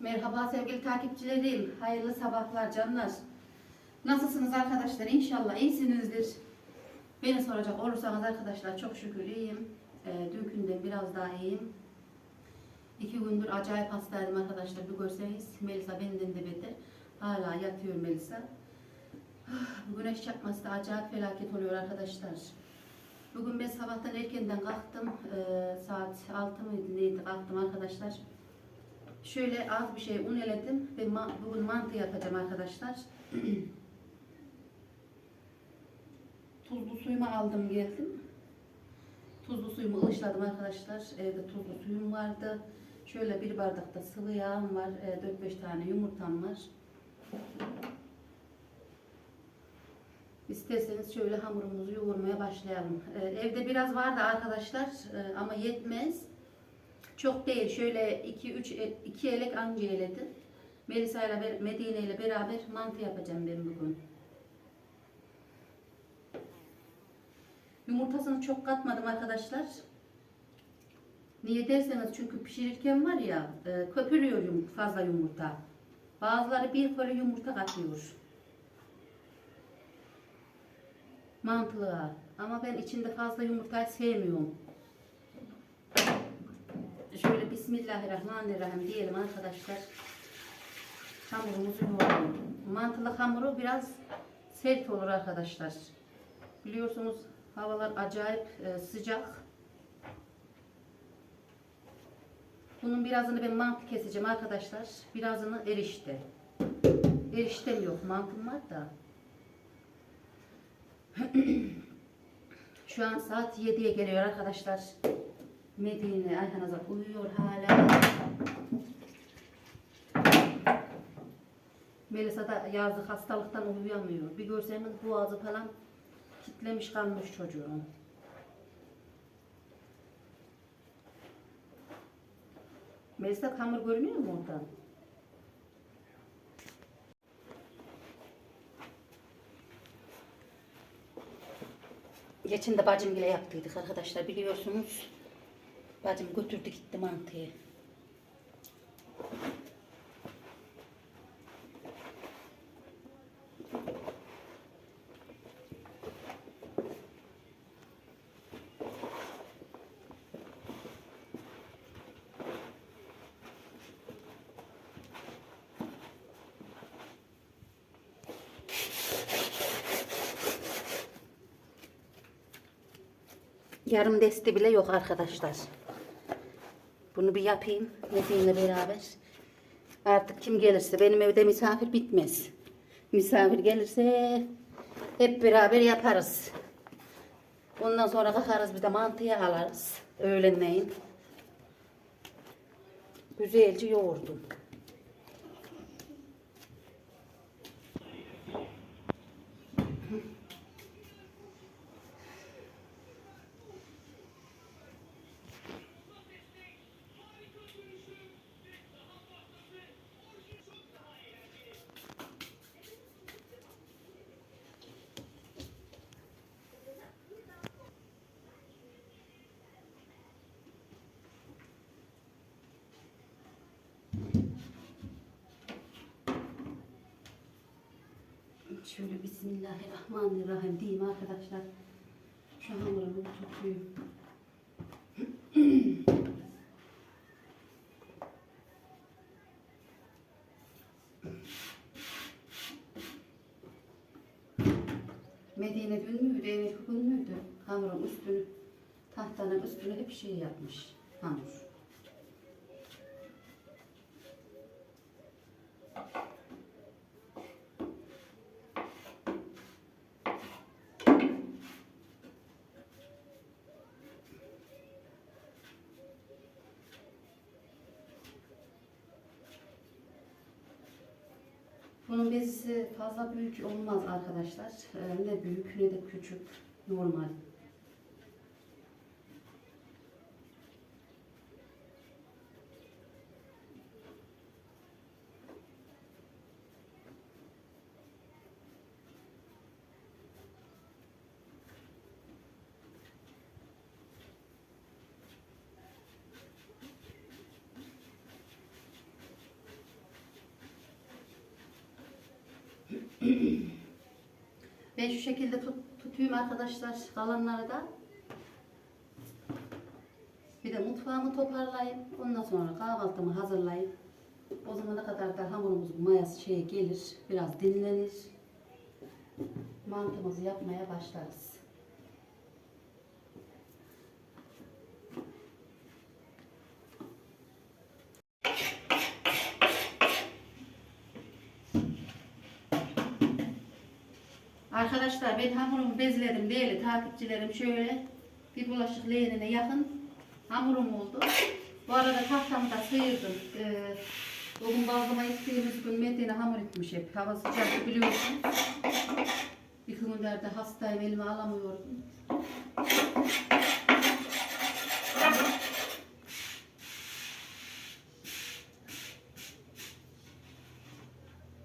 Merhaba sevgili takipçilerim. Hayırlı sabahlar canlar. Nasılsınız arkadaşlar? İnşallah iyisinizdir. Beni soracak olursanız arkadaşlar çok şükür iyiyim. E, dünkünden biraz daha iyiyim. İki gündür acayip hastaydım arkadaşlar. Bir görseniz Melisa benden de beter. Hala yatıyor Melisa. Ah, güneş çarpması da acayip felaket oluyor arkadaşlar. Bugün ben sabahtan erkenden kalktım. Ee, saat 6 mıydı neydi kalktım arkadaşlar. Şöyle az bir şey un eledim ve ma- bugün mantı yapacağım arkadaşlar. Tuzlu suyumu aldım geldim. Tuzlu suyumu ılısladım arkadaşlar. Evde tuzlu suyum vardı. Şöyle bir bardakta sıvı yağım var. 4-5 tane yumurtam var. İsterseniz şöyle hamurumuzu yoğurmaya başlayalım. Ee, evde biraz vardı arkadaşlar e, ama yetmez. Çok değil. Şöyle 2 3 2 elek anca eledim. Melisa ile Medine ile beraber mantı yapacağım ben bugün. Yumurtasını çok katmadım arkadaşlar. Niye derseniz çünkü pişirirken var ya e, köpürüyor fazla yumurta. Bazıları bir koli yumurta katıyor. Mantılığa. Ama ben içinde fazla yumurtayı sevmiyorum. Şöyle Bismillahirrahmanirrahim diyelim arkadaşlar. Hamurumuzu yoğuralım. Mantılı hamuru biraz sert olur arkadaşlar. Biliyorsunuz havalar acayip e, sıcak. Bunun birazını ben mantı keseceğim arkadaşlar. Birazını erişte. Eriştem yok. Mantım var da. Şu an saat 7'ye geliyor arkadaşlar. Medine Ayhan Azat uyuyor hala. Melisa da yazlık hastalıktan uyuyamıyor. Bir görseniz boğazı falan kitlemiş kalmış çocuğun. Melisa hamur görünüyor mu oradan? Geçen de bacım bile yaptıydık arkadaşlar biliyorsunuz. Bacım götürdü gitti mantıyı. Yarım desti bile yok arkadaşlar. Bunu bir yapayım Metin'le beraber. Artık kim gelirse benim evde misafir bitmez. Misafir gelirse hep beraber yaparız. Ondan sonra kalkarız bir de mantıya alırız. Öğlenleyin. Güzelce yoğurdum. Şöyle Bismillahirrahmanirrahim diyeyim arkadaşlar. Şu hamurumu tutayım. Medine dün müydü, Emek gün müydü? Hamurun üstünü, tahtanın üstünü hep şey yapmış. Hamur. Bunun bezisi fazla büyük olmaz arkadaşlar. Ee, Ne büyük ne de küçük. Normal. Ben şu şekilde tut, tutayım arkadaşlar kalanları da. Bir de mutfağımı toparlayayım. Ondan sonra kahvaltımı hazırlayayım. O zamana kadar da hamurumuzun mayası şeye gelir. Biraz dinlenir. Mantımızı yapmaya başlarız. Arkadaşlar ben hamurumu bezledim değil takipçilerim şöyle bir bulaşık leğenine yakın hamurum oldu. Bu arada tahtamı da sıyırdım. Ee, bugün bazlama ettiğimiz gün Medine hamur etmiş hep. Hava sıcak biliyorsun. Bir günlerde hastayım elime alamıyordum.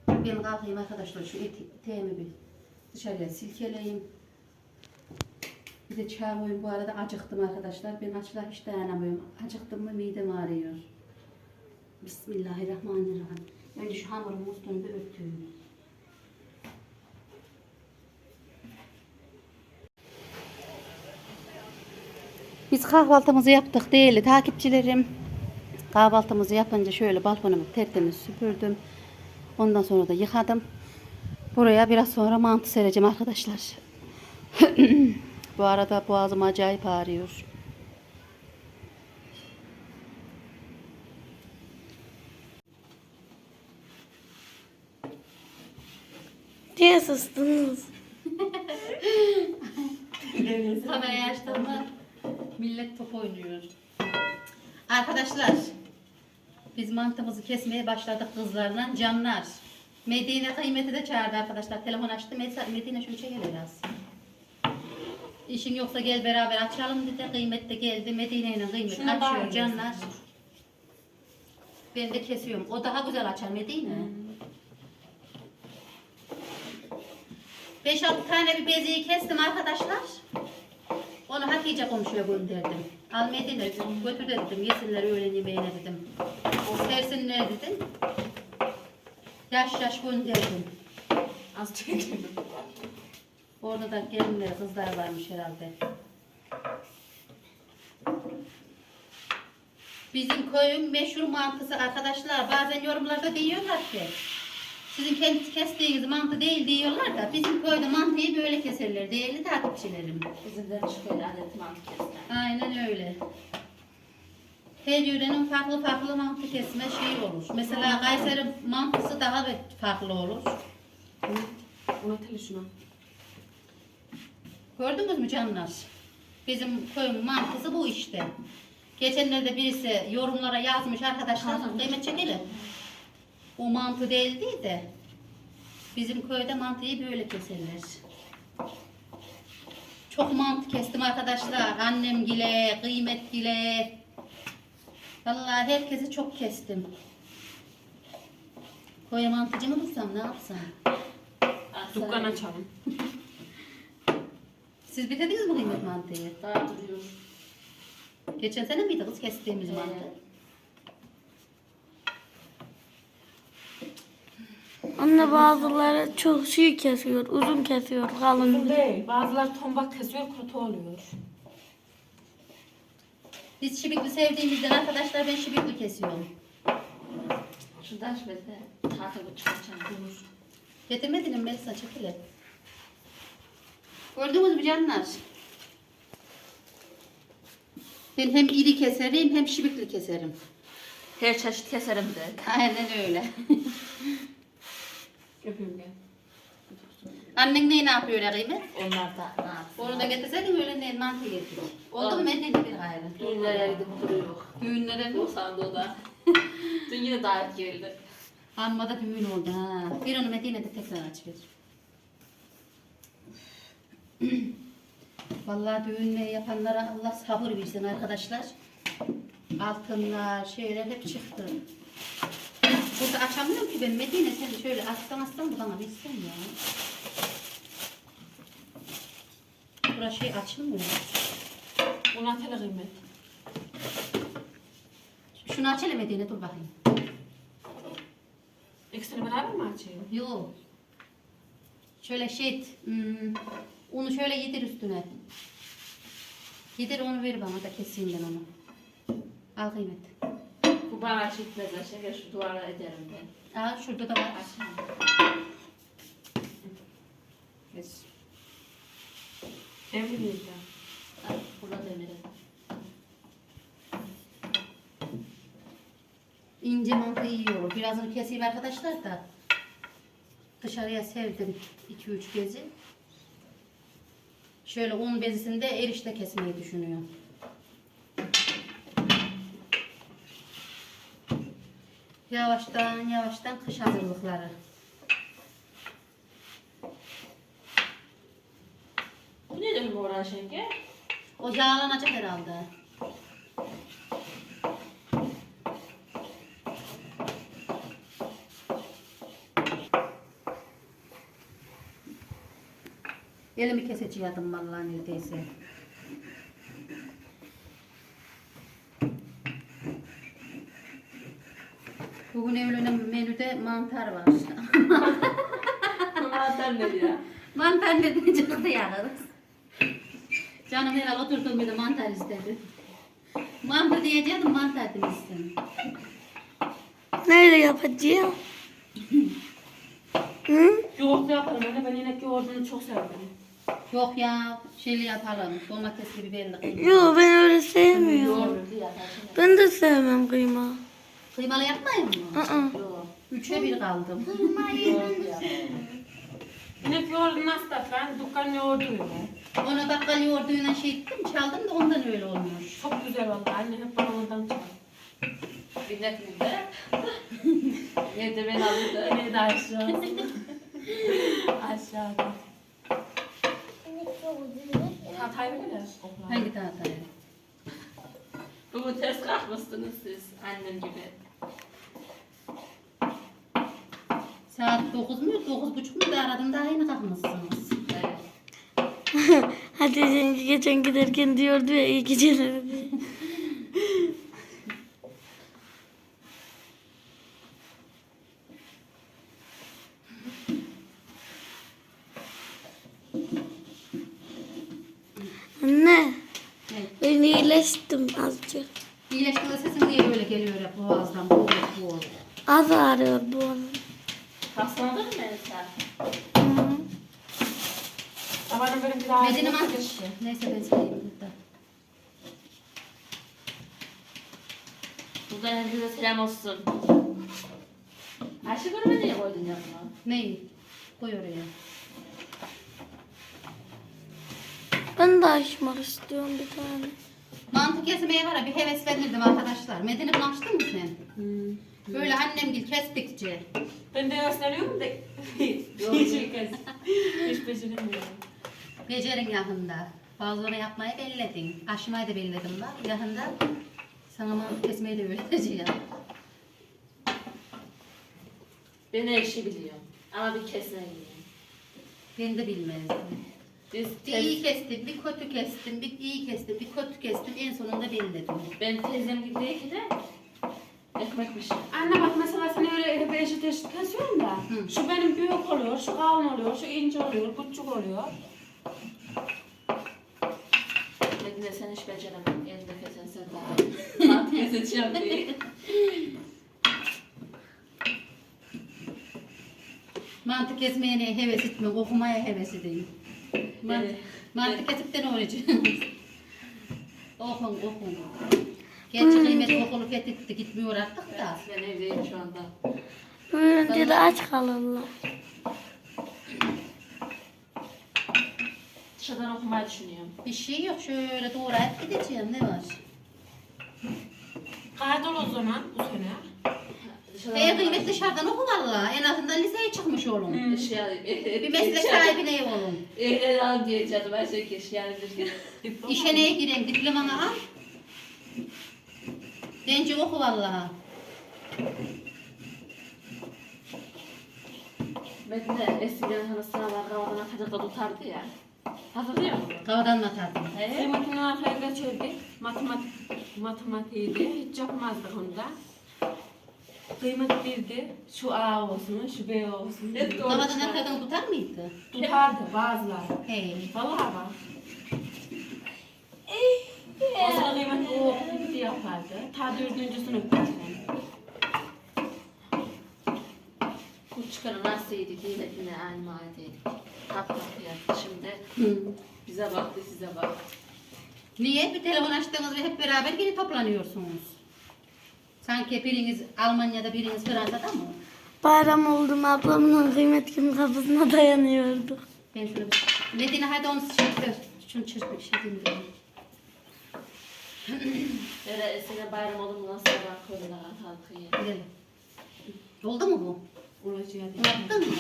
Ben kalkayım arkadaşlar şu eti, eteğimi bir dışarıya silkeleyeyim. Bir de çay koyayım. Bu arada acıktım arkadaşlar. Ben açlığa hiç dayanamıyorum. Acıktım mı midem ağrıyor. Bismillahirrahmanirrahim. Önce şu hamurumun üstünü bir örtüyorum. Biz kahvaltımızı yaptık değil takipçilerim. Kahvaltımızı yapınca şöyle balkonumu tertemiz süpürdüm. Ondan sonra da yıkadım. Buraya biraz sonra mantı sereceğim arkadaşlar. Bu arada boğazım acayip ağrıyor. Niye sustunuz? Kamerayı açtığımda millet top oynuyor. Arkadaşlar biz mantımızı kesmeye başladık kızlarla canlar. Medine kıymeti de çağırdı arkadaşlar. Telefon açtı. Medine şunu çekelim biraz. İşin yoksa gel beraber açalım dedi. Kıymet de geldi. Medine ile kıymet Şuna açıyor bağlı. canlar. Ben de kesiyorum. O daha güzel açar Medine. 5-6 tane bir beziyi kestim arkadaşlar. Onu Hatice komşuya gönderdim. Al Medine götür de dedim. Yesinler öğlen yemeğine dedim. O sersinler dedim. Yaş yaş gönderdim. Az çekelim. Orada da gelinler kızlar varmış herhalde. Bizim köyün meşhur mantısı arkadaşlar. Bazen yorumlarda diyorlar ki sizin kendi kestiğiniz mantı değil diyorlar da bizim köyde mantıyı böyle keserler değerli takipçilerim. Bizim de şöyle adet mantı kesler. Aynen öyle. Her yörenin farklı farklı mantı kesme şeyi olur. Mesela Kayseri mantısı daha bir farklı olur. Unutalım şunu. Gördünüz mü canlar? Bizim köyün mantısı bu işte. Geçenlerde birisi yorumlara yazmış arkadaşlar kıymet çekelim. O mantı değildi de bizim köyde mantıyı böyle keserler. Çok mantı kestim arkadaşlar. Annem gile, kıymet gile. Vallahi herkesi çok kestim. Koya mantıcı mı bulsam ne yapsam? Dükkan açalım. Siz bitirdiniz mi kıymet mantıyı? Daha duruyor. Geçen sene miydi kız kestiğimiz Evet. mantı? Anne bazıları çok şey kesiyor, uzun kesiyor, kalın. değil. Bazıları tombak kesiyor, kötü oluyor. Biz şibikli sevdiğimizden arkadaşlar ben şibikli kesiyorum. Şuradan şöyle tahta bu çıkacağım. Durur. Getirmedin mi Melisa çekile. Gördünüz mü canlar? Ben hem iri keserim hem şibikli keserim. Her çeşit keserim de. Aynen öyle. Öpeyim gel. Annen neyi ne yapıyor ya kıymet? Onlar da ne yapsın? Onu da getirseydin öyle ne mantı getir. Oldu mu Medine bir gayrı? Düğünlere gidip duruyor. Düğünlere mi? Sandı o da. Dün yine davet geldi. Amma da düğün oldu ha. Bir onu Medine'de tekrar aç ver. Vallahi düğünle yapanlara Allah sabır versin arkadaşlar. Altınlar, şeyler hep çıktı. Burada açamıyorum ki ben Medine sen şöyle açsan açsan da bana bilsen ya. Burası şey açılmıyor. Bunu atala kıymet. Şunu aç hele Medine dur bakayım. İkisini beraber mi açayım? Yok. Şöyle şey et, hmm, unu şöyle yedir üstüne. Yedir onu ver bana da keseyim ben onu. Al kıymet. Bu bana şitmez Ayşegül şu duvara ederim ben. Aa şurada da var. Açma. Geç. Ne bileyim Al, Burada demirim. İnce mantı iyi olur. Birazını keseyim arkadaşlar da. Dışarıya sevdim 2-3 gezi. Şöyle un bezisinde erişte kesmeyi düşünüyorum. Yavaştan yavaştan kış hazırlıkları. Bu ne demek Orhan Şenge? O yağlanacak herhalde. Elimi keseceğim vallahi neredeyse. Bugün evlenen menüde mantar var. Mantar ne ya? mantar ne çıktı ya. Canım herhalde oturduğum bir de mantar istedi. Mantar diyeceğim mantar demişsin. Nerede yapacağım? Hı? Yoğurt yaparım anne. Ben inek yoğurdunu çok severim. Yok ya şeyli yapalım. Domatesli biberli kıyma. Yok ben öyle sevmiyorum. Ben de sevmem kıyma. Kıymalı yapmayın mı? Yok. Üçe bir kaldım. İnek yoğurdu nasıl tat? Ben dükkan yoğurduyum. Onu bakkal yoğurduyla şey ettim çaldım da ondan öyle olmuş. Çok güzel oldu. Anne hep bana ondan çal. Binnet mi de? Yedi ben aldı. Yine de aşağı. Aşağıda. Hatay böyle. Hangi tahtaya? Bugün ters kalkmışsınız siz annem gibi. Saat 9 mu? 9.30 mu da aradım daha yeni kalkmışsınız. Evet. Hadi sen geçen giderken diyordu ya iyi geceler. Anne Evet. ben iyileştim azıcık. İyileştiğinde sesin niye böyle geliyor hep boğazdan? Boğaz boğaz. Az ağrıyor bu onun. Hastalandın mı Melisa? Hı. Babanın benim bir daha Medine ağzına mantık. geçti. Neyse ben söyleyeyim burada. Buradan herkese selam olsun. Ayşe görme niye koydun yanına? Neyi? Koy oraya. Ben de açmak istiyorum bir tane. Mantı kesmeye var ya bir heveslendirdim arkadaşlar. Medine bunu açtın mı sen? Hmm. Böyle annem gil kestikçe. Ben de gösteriyorum da hiç kez. Hiç beceremiyorum. Becerin yakında. Bazıları yapmayı belledin. Aşmayı da belledim bak yakında. Sana mantı kesmeyi de öğreteceğim. Ben her işi biliyorum. Ama bir kesme yiyorum. Ben de bilmezdim. Biz Bir iyi kestim, bir kötü kestim, bir iyi kestim, bir kötü kestim. En sonunda belledim. ben teyzem gibi değil ki de ekmekmiş. Anne bak mesela sen öyle hep eşit eşit kesiyorsun da. Hı. Şu benim büyük oluyor, şu kalın oluyor, şu ince oluyor, küçük oluyor. Medine sen hiç beceremem. Elinde kesen sen daha. Mantı keseceğim diye. Mantı kesmeye ne heves etmiyorum, okumaya heves edeyim. Mantı, Evet. mantı kesip de ne olacak? okun, okun. Gerçi kıymet okulu fethetti, gitmiyor artık da. Ben evdeyim şu anda. Büyüyünce de aç kalırlar. Dışarıdan okumayı düşünüyorum. Bir şey yok, şöyle doğrayıp gideceğim, ne var? Kaydol o zaman bu sene. Dışarıdan Hey kıymet dışarıdan oku valla, en azından liseye çıkmış olun. Hı. Eşya, Bir meslek sahibi ne olun? Eee al diyeceğim. Ben şey bir Diploma. İşe neye gireyim, diplomanı al. Bence oku vallahi. Medine eskiden hani sınavlar kavadan atacak da tutardı ya. Hatırlıyor musun? Havadan mı atardın? He? Simit'in arkaya geçirdik. Matematik, matematiğiydi. Hiç yapmazdık onu da. Kıymet birdi. Şu A olsun, şu B olsun. Hep doğru Babadan arkadan tutar mıydı? Tutardı bazıları. Hey. Vallahi bak. O zaman kıymet o gibi yapardı. Ta dördüncü sınıftayken. Kurt çıkarı nasıl yedik yine yine aynı mahalleydik. Kap kap yaptı şimdi. Hı. Bize baktı size baktı. Niye? Bir telefon açtınız ve hep beraber yine toplanıyorsunuz. Sanki biriniz Almanya'da biriniz Fransa'da mı? Bayram oldum ablamın kıymet günü kapısına dayanıyorduk. Ben şunu. Medine hadi onu çırptır. Şunu çırp bir şey diyeyim ben. Böyle sene bayram olur mu nasıl sabah koydular halkıyı. Gidelim. Oldu mu bu? Uğraşıyor. Yaptın mı?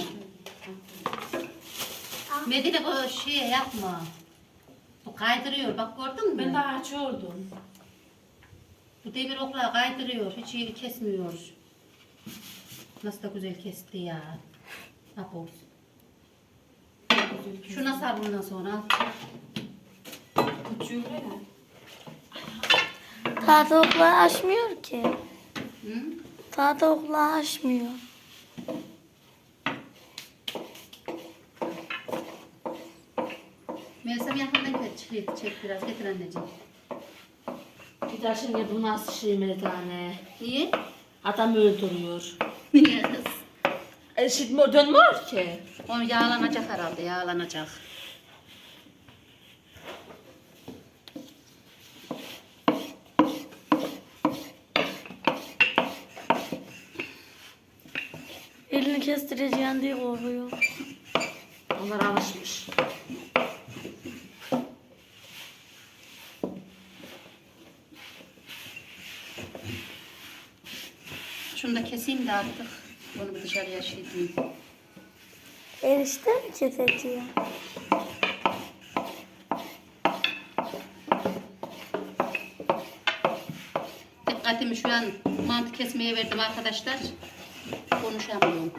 Medine bu şey yapma. Bu kaydırıyor. Bak gördün mü? Ben daha açıyordum. Bu demir okla kaydırıyor. Hiç yeri kesmiyor. Nasıl da güzel kesti ya. Apos. Şuna sar bundan sonra. Uçuyor ya. Tahta okla açmıyor ki. Hı? Tahta okla açmıyor. Melisa'm yakından. Çık, çek biraz. Getir anneciğim. Bu nasıl şey Merdane? Niye? Adam öldürüyor. Niye kız? E şimdi dönmüyor ki. O yağlanacak herhalde. Yağlanacak. Elini kestireceğin diye korkuyor. Onlar alışmış. Da keseyim de artık. Bunu dışarıya şey diyeyim. Erişte mi keseceğim? Dikkatimi şu an mantı kesmeye verdim arkadaşlar. Konuşamıyorum.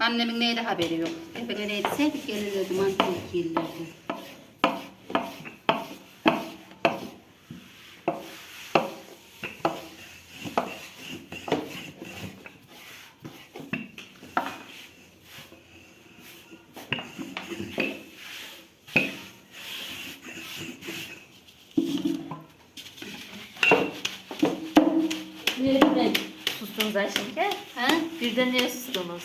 Annemin neyle haberi yok. Ebeler etseydik gelirlerdi mantı gelirlerdi. Niye birden sustunuz Ayşenke? Ha? Birden niye sustunuz?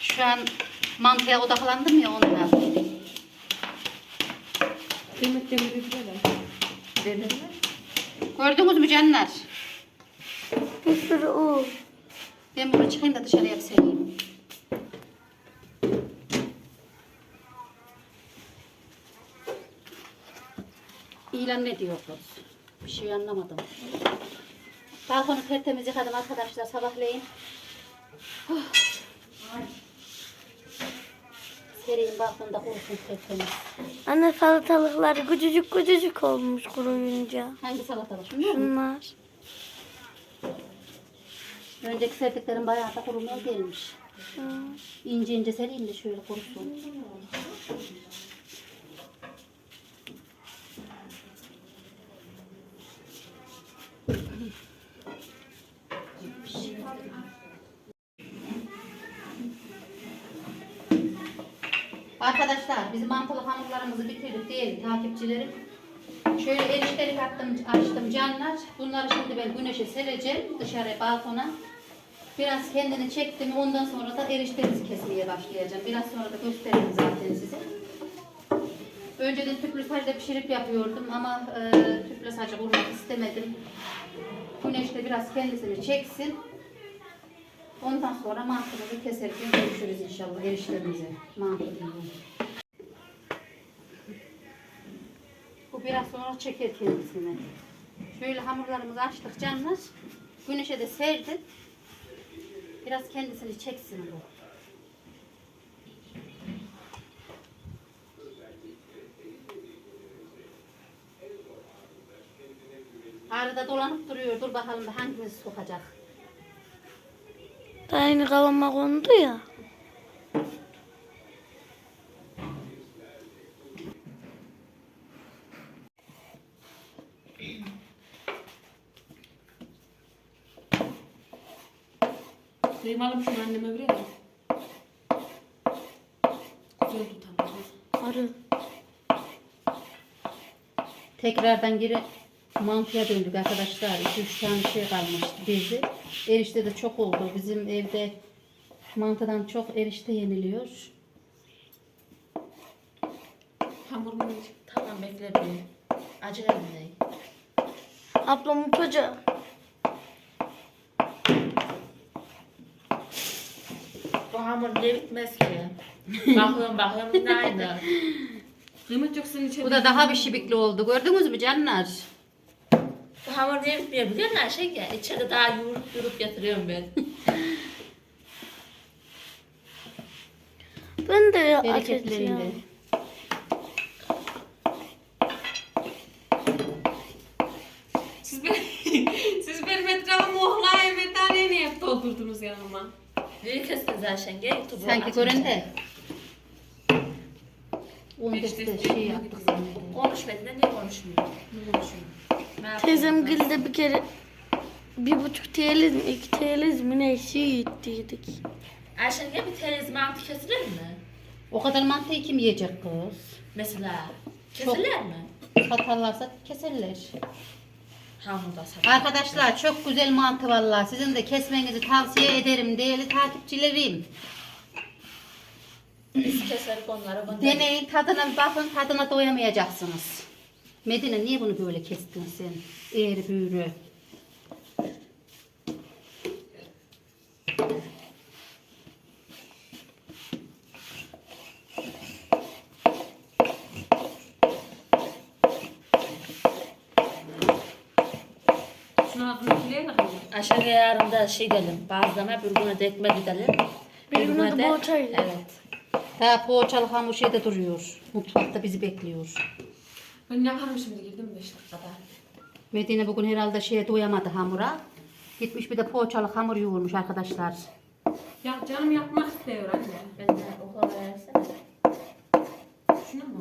Şu an mantıya odaklandım ya ondan. Kıymet demiri böyle. Dedin mi? Gördünüz mü canlar? Bir sürü un. Ben bunu çıkayım da dışarıya bir sereyim. İlan ne diyor kız? Bir şey anlamadım. Balkonu tertemiz yıkadım arkadaşlar sabahleyin. Oh. Sereyim balkonda kurusun tertemiz. Anne salatalıkları küçücük küçücük olmuş kuruyunca. Hangi salatalık? Şunlar mı? Bunlar. Önceki serdiklerim bayağı da kurumaya gelmiş. Hı. İnce ince sereyim de şöyle kurusun. Arkadaşlar biz mantılı hamurlarımızı bitirdik değil takipçilerim. Şöyle eriştelik attım, açtım canlar. Bunları şimdi ben güneşe sereceğim dışarı balkona. Biraz kendini çektim ondan sonra da eriştenizi kesmeye başlayacağım. Biraz sonra da gösteririm zaten size. Önceden tüplü sacda pişirip yapıyordum ama e, tüplü sacda vurmak istemedim. Güneşte biraz kendisini çeksin. Ondan sonra mantımızı keserken görüşürüz inşallah erişlerimizi. Mantı diyorum. Bu biraz sonra çeker kendisini. Şöyle hamurlarımızı açtık canlar. Güneşe de serdim. Biraz kendisini çeksin bu. Arada dolanıp duruyor. Dur bakalım da hangimiz sokacak. Daha yeni kavama kondu ya. Kıymalım şunu anneme bile de. Güzel tutamaz. Arı. Tekrardan geri mantıya döndük arkadaşlar. 2-3 tane şey kalmıştı bizi. Erişte de çok oldu. Bizim evde mantıdan çok erişte yeniliyor. Hamurunu Tamam bekle bir. Acele edin. Ablam yapacak. Bu hamur ne bitmez ki? bakıyorum bakıyorum yine aynı. Kıymet yok senin içeri. Bu da daha bir şibikli oldu. Gördünüz mü canlar? Hamur ne bitmiyor biliyor musun Ayşe ya? İçeri daha yoğurup yoğurup getiriyorum ben. Ben de Bereketlerinde. Siz, be Siz benim etrafımı ohlaya metaneye niye hep doldurdunuz yanıma? Neyi kestiniz Ayşe? Gel YouTube'a Sanki atınca. gören de. On İşte deste şey yaptık. Konuşmadın da niye konuşmuyor? Ne konuşuyorum? Teyzem gilde bir kere bir buçuk TL mi iki TL mi ne şey ettiydik. Ayşe gel bir teliz mantı kesilir mi? O kadar mantıyı kim yiyecek kız? Mesela. Çok. Kesilir mi? Satarlarsa keserler. Hamurda. Arkadaşlar çok güzel mantı vallahi. Sizin de kesmenizi tavsiye ederim değerli takipçilerim. Biz keserik onları. Deneyin tadına bir bakın tadına doyamayacaksınız. Medine niye bunu böyle kestin sen? Eğri büğrü. Şunu adını kileyle kıymet. Aşağı yarın da şey gidelim. Bazlama bir güne de ekmek gidelim. Bir güne de poğaça. Evet. Daha poğaçalı hamur şeyde duruyor. Mutfakta bizi bekliyor. Ben yaparım şimdi girdim 5 dakikada. Medine bugün herhalde şeye doyamadı hamura. Gitmiş bir de poğaçalı hamur yoğurmuş arkadaşlar. Ya canım yapmak istiyor anne. Ben de okula versene. Şunu mu?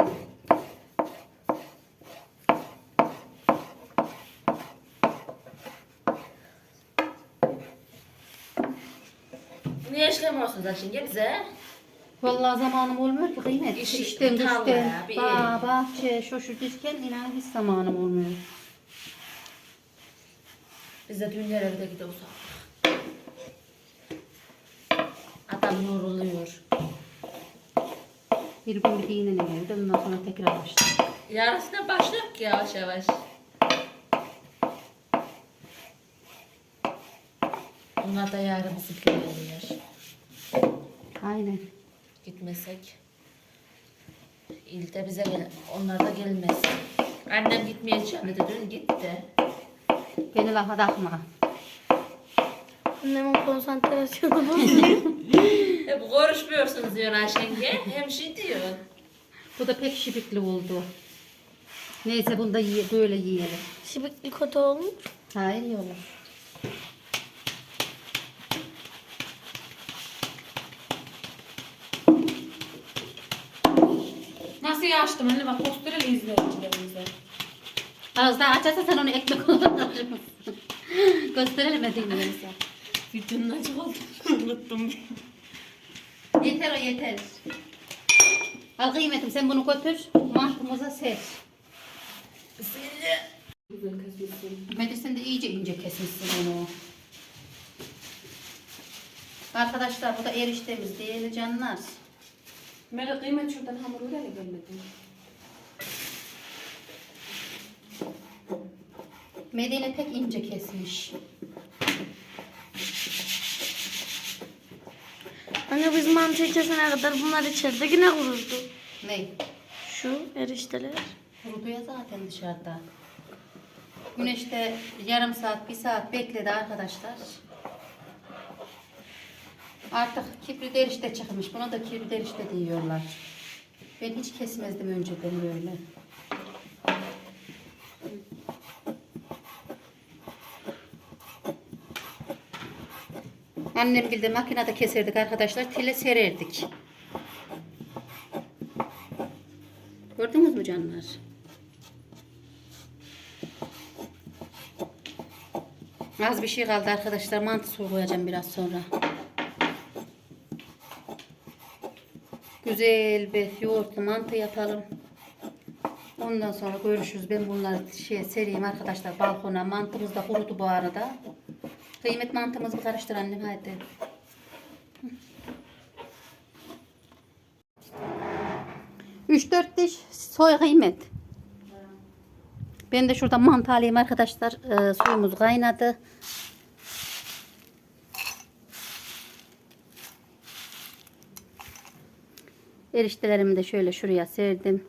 Niye işlemiyorsunuz Ayşe? Gel bize. Vallahi zamanım olmuyor ki kıymet. İş- İşten tarla güçten, bir bağ, bahçe, şu şu inan hiç zamanım olmuyor. Biz de düğünlere de gidiyoruz. Adam yoruluyor. Bir gün dinlenim evde ondan sonra tekrar başlar. Yarısına başlıyor ki yavaş yavaş. Bunlar da yarın bizimkiler. Aynen. Gitmesek. İlde bize gel, onlar da gelmez. Annem gitmeyeceğim dedi dün gitti. Beni lafa takma. Annemin konsantrasyonu bozuyor. Hep konuşmuyorsunuz diyor Ayşenge. Hem şey diyor. Bu da pek şibikli oldu. Neyse bunu da yiye, böyle yiyelim. Şibikli kötü olmuş. Hayır iyi olur. Yaştım anne bak gösterelim izleyicilerimize. Az daha açarsa sen onu ekmek olarak alır Gösterelim Medine'ye. Videonun açık olduğunu unuttum. Yeter o yeter. Al kıymetim sen bunu götür. Mantımıza ser. Bismillah. Güzel kesmişsin. Bence sen de iyice ince kesmişsin onu. Arkadaşlar bu da eriştemiz değerli canlar. Melek kıymet şuradan hamuruyla da gelmedi. Medine pek ince kesmiş. Anne biz mantıyı kesene kadar bunlar içeride yine kururdu. Ne? Şu erişteler. Kurudu ya zaten dışarıda. Güneşte yarım saat, bir saat bekledi arkadaşlar. Artık kibrit erişte çıkmış. Buna da kibrit erişte diyorlar. Ben hiç kesmezdim önceden böyle. Annem bir de makinede keserdik arkadaşlar. Tile sererdik. Gördünüz mü canlar? Az bir şey kaldı arkadaşlar. Mantı soğuyacağım biraz sonra. Güzel bir yoğurtlu mantı yapalım. Ondan sonra görüşürüz. Ben bunları şey sereyim arkadaşlar balkona. Mantımız da kurudu bu arada. Kıymet mantımızı karıştır annem hadi. Üç dört diş soy kıymet. Ben de şurada mantı alayım arkadaşlar. Ee, suyumuz kaynadı. Eriştelerimi de şöyle şuraya serdim.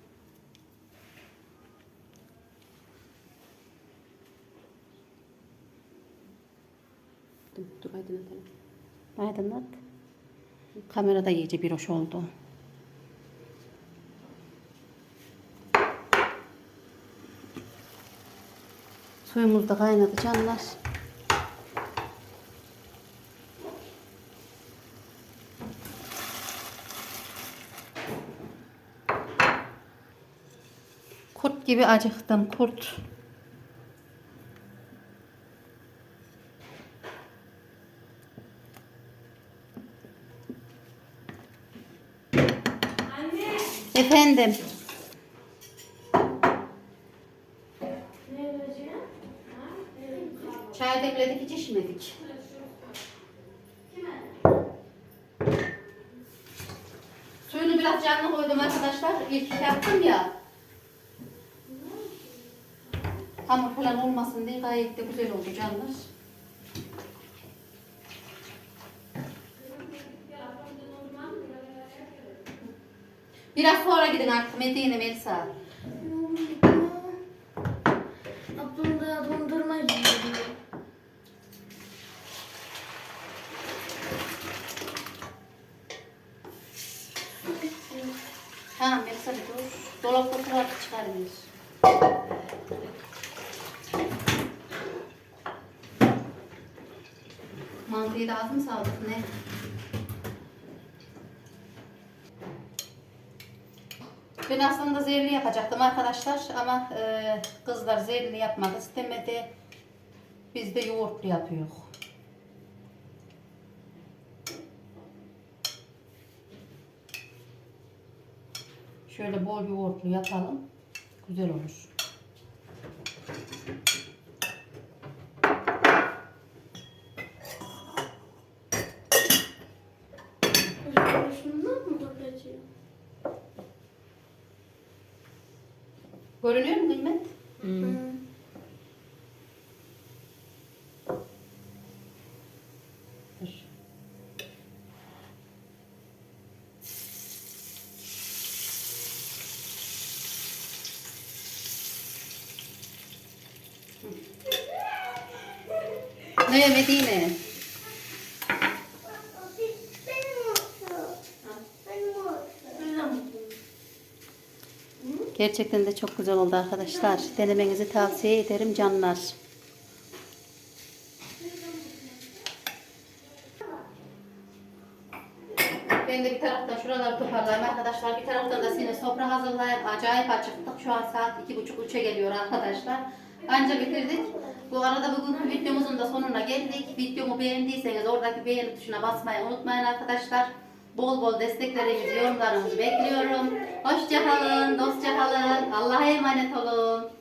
Dur, dur aydınlatalım. Aydınlat. Kamerada iyice bir hoş oldu. Suyumuz da kaynadı canlar. Kurt gibi acıktım kurt. Efendim. Çay demledik hiç içmedik. Suyunu biraz canlı koydum arkadaşlar. İlk Bence gayet de güzel oldu canlar. Biraz sonra gidin artık Medine Melisa. Ablam da dondurma yiyor. Ha Melisa bir dur. Dolap kutuları çıkarmıyoruz. 6 7 6 mı saldık ne? Ben aslında zehirli yapacaktım arkadaşlar ama e, kızlar zehirli yapmak istemedi. Biz de yoğurtlu yapıyoruz. Şöyle bol yoğurtlu yapalım. Güzel olur. Ne Medine? Gerçekten de çok güzel oldu arkadaşlar. Denemenizi tavsiye ederim canlar. Ben de bir taraftan şuraları toparlayayım arkadaşlar. Bir taraftan da seni sofra hazırlayayım. Acayip acıktık. Şu an saat iki buçuk üçe geliyor arkadaşlar. Anca bitirdik. Bu arada bugünkü videomuzun da sonuna geldik. Videomu beğendiyseniz oradaki beğeni tuşuna basmayı unutmayın arkadaşlar. Bol bol desteklerinizi, yorumlarınızı bekliyorum. Hoşçakalın, dostça kalın. Allah'a emanet olun.